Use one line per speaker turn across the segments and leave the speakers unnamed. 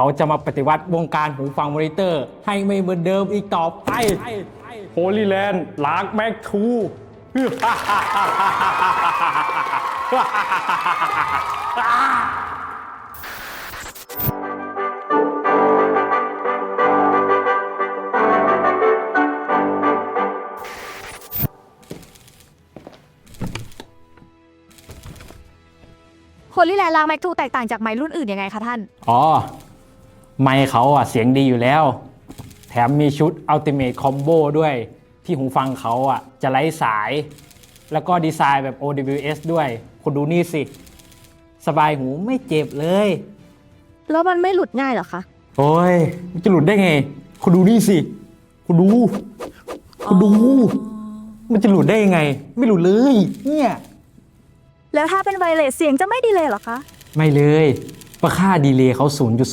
เขาจะมาปฏิวัติวงการหูฟังมอนิเตอร์ ให้ไม่เหมือนเดิมอีกต่อไปโฮลีแลนด์ลากแม็กทู
โฮลี่แลนด์ลางแม็กทูแตกต่างจากไม้รุ่นอื่นยังไงคะท่าน
อ๋อ ไมค์เขาอะเสียงดีอยู่แล้ว แถมมีชุด Ultimate Combo ด้วยที่หูฟังเขาอะจะไร้สาย แล้วก็ดีไซน์แบบ OWS ด้วย คุณดูนี่สิ สบายหูไม่เจ็บเลย
แล้วมันไม่หลุดง่ายเหรอคะ
โอ้ยมันจะหลุดได้ไง คุณดูนี่สิ คุณดู คุณดู มันจะหลุดได้ยังไง ไม่หลุดเลย เนี่ย
แล้วถ้าเป็นไวเลสเสียงจะไม่ดีเลยเหรอคะ
ไม่เลย ประค่าดีเลย์เขา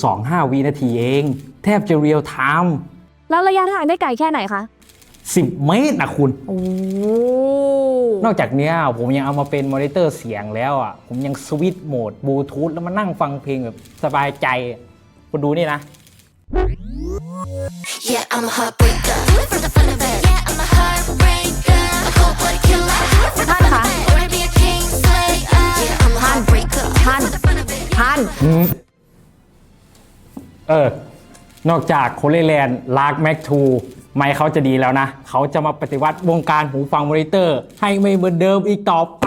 0.25 วินาทีเอง แทบจะเรียลไทม์
แล้วระยะทางได้ไกลแค่ไหนคะ
10 เมตรนะคุณ
โอ้
นอกจากเนี้ยผมยังเอามาเป็นมอนิเตอร์เสียงแล้วอะ ผมยังสวิตช์โหมดบลูทูธแล้วมานั่งฟังเพลงแบบสบายใจอะคุณดูนี่นะ
Yeah, I'm a heartbreaker. Do it for the fun of it. Yeah, I'm a heartbreaker. A cold blooded killer. Do it for the fun of it. Wanna be a king slayer. Yeah, I'm a heartbreaker. Do it for the fun of it.
น
เออ นอกจากโคเลแลนด์ลากแม็กทูไม่เขาจะดีแล้วนะ เขาจะมาปฏิวัติวงการหูฟังมอนิเตอร์ ให้ไม่เหมือนเดิมอีกต่อไป